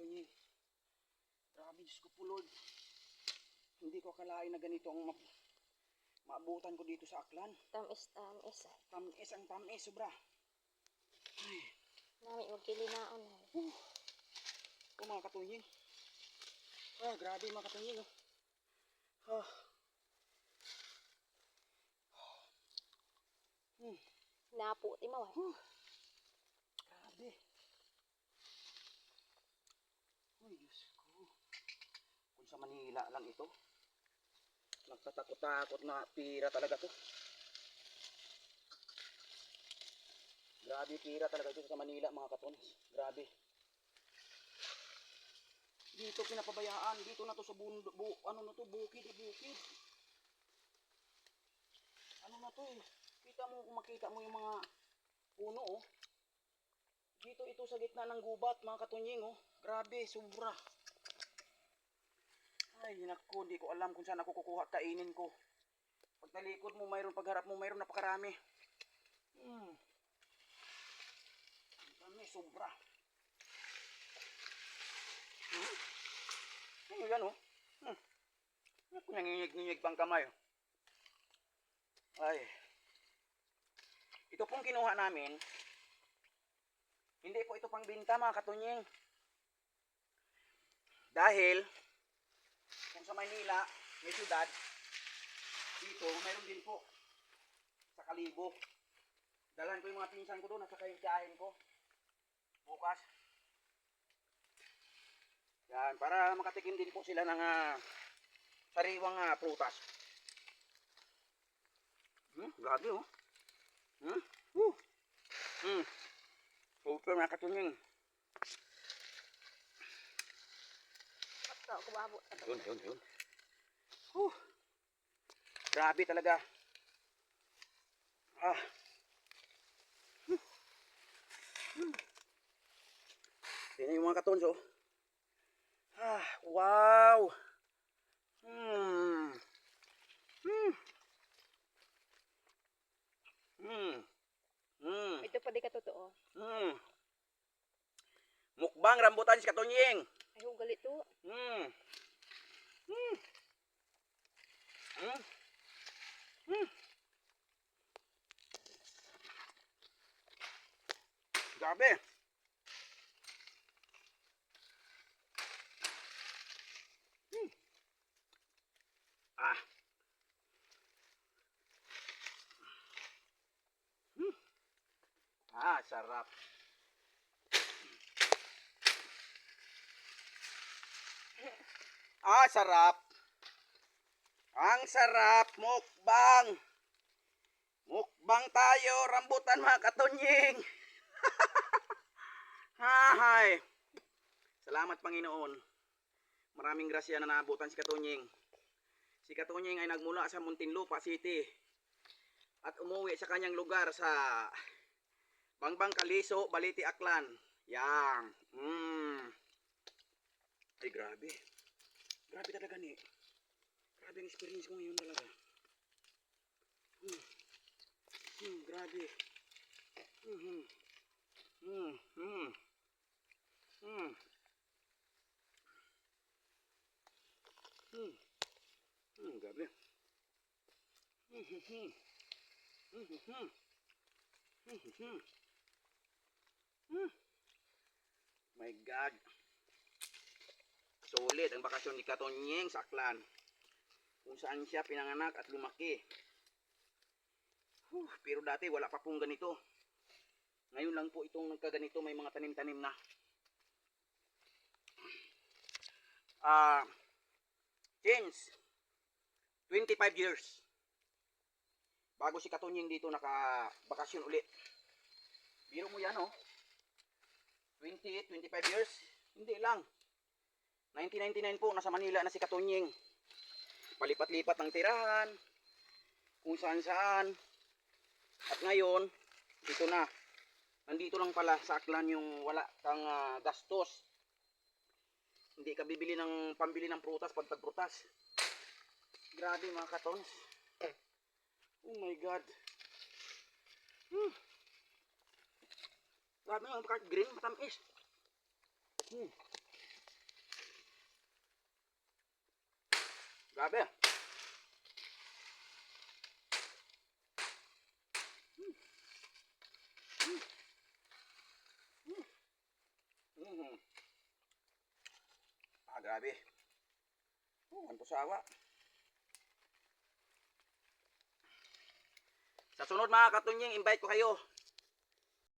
katunying. Grabe, Diyos ko po Lord. Hindi ko akalain na ganito ang ma- maabutan ko dito sa Aklan. Tamis, tamis. Tamis ang tamis, sobra. Ay, Nami magkilinaon. uh, oh, mga katunying. Ah, grabe mga katunying. Oh. Ah. Hmm, Napo, ti maway. huh. Grabe. Uy, Diyos ko. Kung sa Manila lang ito. Nagkatakot-takot na pira talaga to. Grabe pira talaga ito sa Manila mga katones. Grabe. Dito pinapabayaan. Dito na to sa bundo, bu, ano na to, bukid, eh, bukid. Ano na to eh. Kita mo, kung makita mo yung mga puno oh. Dito ito sa gitna ng gubat mga katunying oh. Grabe, sobra. Ay, naku, hindi ko alam kung saan ako kukuha kainin ko. Pag talikod mo, mayroon pagharap mo, mayroon napakarami. Hmm. Ang dami, sobra. Hmm? Ano yan, oh? Hmm. Ako nanginginig-nginig pang kamay. oh. Ay. Ito pong kinuha namin, hindi po ito pang binta mga katunying. Dahil, kung sa Maynila, may syudad, dito, mayroon din po. Sa Kalibo. Dalan ko yung mga pinsan ko doon at saka yung tiyahin ko. Bukas. Yan, para makatikim din po sila ng ah, sariwang ah, prutas. Hmm, grabe oh. Hmm? Woo. Hmm. Super mga kubabo. Yun, yun, yun. Huh. Grabe talaga. Ah. Hmm. Hmm. Tingnan yung mga katons, oh. Ah, wow. Hmm. Hmm. Hmm. Hmm. Ito pa di ka totoo. Hmm. Mukbang rambutan si Katunying. Ay, galit to. Hmm. Hmm. Hmm. Hmm. Grabe. Hmm. Ah. Hmm. Ah, sarap. Ah, sarap. Ang sarap, mukbang. Mukbang tayo, rambutan mga katunying. Hahay. Salamat Panginoon. Maraming grasya na naabutan si Katunying. Si Katunying ay nagmula sa Muntinlupa City at umuwi sa kanyang lugar sa Bangbang Kaliso, Baliti, Aklan. Yang. Mm. Ay, grabe. Grabe ang experience ko ngayon talaga. Hmm. Hmm, grabe. Hmm, hmm. Hmm, hmm. Hmm. Hmm. Hmm, grabe. Hmm, hmm, hmm. Hmm. My God. Solid ang bakasyon ni Katonyeng sa Aklan. Kung saan siya pinanganak at lumaki. Huh, pero dati wala pa pong ganito. Ngayon lang po itong nagkaganito may mga tanim-tanim na. Ah, since 25 years bago si Katonyeng dito naka-bakasyon ulit. Biro mo yan, oh. 20, 25 years? Hindi lang. 1999 po, nasa Manila na si Katonyeng. Palipat-lipat ng tirahan, kung saan saan. At ngayon, dito na. Nandito lang pala sa Aklan yung wala kang ah, gastos. Hindi ka bibili ng pambili ng prutas pag tagprutas. Grabe mga katons. Oh my God. Hmm. Grabe mga green, matamis. Hmm. Grabe. Mhm. Ah, grabe. Oh, ano sawa. Sa sunod mga katunying, invite ko kayo